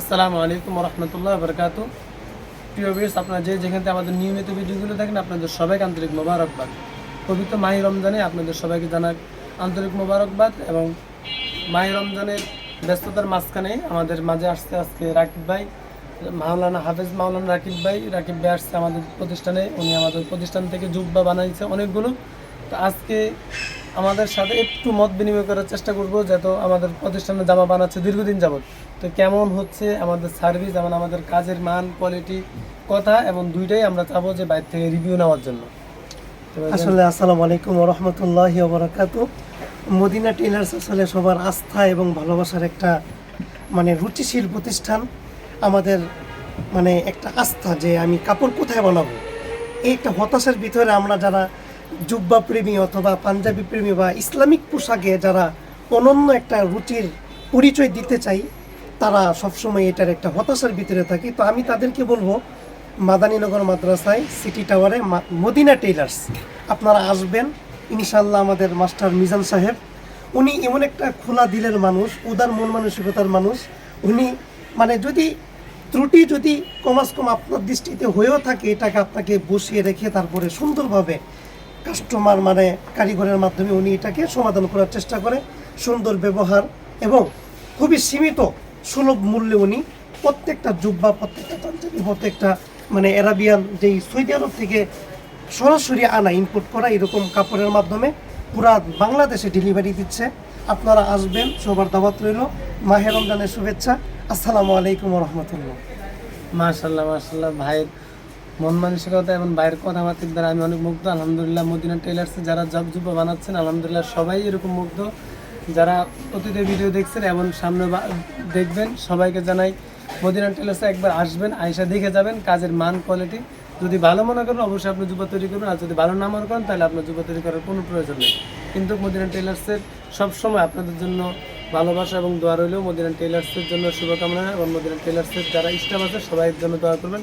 আসসালামু আলাইকুম রহমতুল্লাহ বরকাত প্রিয় ভিউয়ার্স আপনারা যে যেখান আমাদের নিয়মিত ভিডিওগুলো দেখেন, আপনাদের সবাইকে আন্তরিক মোবারকবাদ। পবিত্র মাহি রমজানে আপনাদের সবাইকে জানাক আন্তরিক মোবারকবাদ এবং মাহি রমজানের ব্যস্ততার মাঝখানে আমাদের মাঝে আসছে আজকে রাকিব ভাই, মাওলানা হাফেজ মাওলানা রাকিব ভাই। রাকিব ভাই আসছে আমাদের প্রতিষ্ঠানে, উনি আমাদের প্রতিষ্ঠান থেকে জুব্বা বানাইছে অনেকগুলো। তো আজকে আমাদের সাথে একটু মত বিনিময় করার চেষ্টা করব, যেহেতু আমাদের প্রতিষ্ঠানে জামা বানাচ্ছে দীর্ঘদিন যাবত তো কেমন হচ্ছে আমাদের সার্ভিস যেমন আমাদের কাজের মান কোয়ালিটি কথা এবং দুইটাই আমরা চাবো যে বাইরে থেকে রিভিউ নেওয়ার জন্য। আসলে আসসালামু আলাইকুম রহমতুল্লাহ বরাকাতু মদিনা টেলার্স আসলে সবার আস্থা এবং ভালোবাসার একটা মানে রুচিশীল প্রতিষ্ঠান। আমাদের মানে একটা আস্থা যে আমি কাপড় কোথায় বানাবো? এই একটা হতাশার ভিতরে আমরা যারা জুব্বা প্রেমী অথবা পাঞ্জাবি প্রেমী বা ইসলামিক পোশাকে যারা অনন্য একটা রুচির পরিচয় দিতে চাই, তারা সবসময় এটার একটা হতাশার ভিতরে থাকি। তো আমি তাদেরকে বলব, মাদানীনগর মাদ্রাসায়, সিটি টাওয়ারে মদিনা টেইলার্স, আপনারা আসবেন। ইনশাল্লাহ আমাদের মাস্টার মিজান সাহেব, উনি এমন একটা খোলা দিলের মানুষ, উদার মন মানসিকতার মানুষ। উনি মানে যদি ত্রুটি যদি কমাস কম আপনার দৃষ্টিতে হয়েও থাকে, এটাকে আপনাকে বসিয়ে রেখে তারপরে সুন্দরভাবে কাস্টমার মানে কারিগরের মাধ্যমে উনি এটাকে সমাধান করার চেষ্টা করে। সুন্দর ব্যবহার এবং খুবই সীমিত সুলভ মূল্যে উনি প্রত্যেকটা জুব্বা প্রত্যেকটা প্রত্যেকটা মানে অ্যারাবিয়ান যেই সৌদি আরব থেকে সরাসরি আনা ইনপুট করা এরকম কাপড়ের মাধ্যমে পুরা বাংলাদেশে ডেলিভারি দিচ্ছে। আপনারা আসবেন, সবার দাওয়াত রইল। মাহে রমজানের শুভেচ্ছা। আসসালামু আলাইকুম রহমতুল্লাহ। মাশাল্লাহ মাশাল্লাহ ভাইয়ের মন মানসিকতা এবং ভাইয়ের কথাবার্তার দ্বারা আমি অনেক মুগ্ধ, আলহামদুলিল্লাহ। মদিনা টেলার্সে যারা জব জুব্বা বানাচ্ছেন, আলহামদুলিল্লাহ সবাই এরকম মুগ্ধ। যারা অতীতের ভিডিও দেখছেন এবং সামনে দেখবেন, সবাইকে জানাই, মদিনা টেলার্সে একবার আসবেন আয়সা দেখে যাবেন, কাজের মান কোয়ালিটি যদি ভালো মনে করেন, অবশ্যই আপনি জুব্বা তৈরি করুন আর যদি ভালো না মনে করেন, তাহলে আপনার জুব্বা তৈরি করার কোনো প্রয়োজন নেই। কিন্তু মদিনা টেলার্সের সবসময় আপনাদের জন্য ভালোবাসা এবং দোয়া রইলেও মদিনা টেলার্সের জন্য শুভকামনা এবং মদিনা টেলার্সের যারা স্টাফ আছে সবাই জন্য দোয়া করবেন।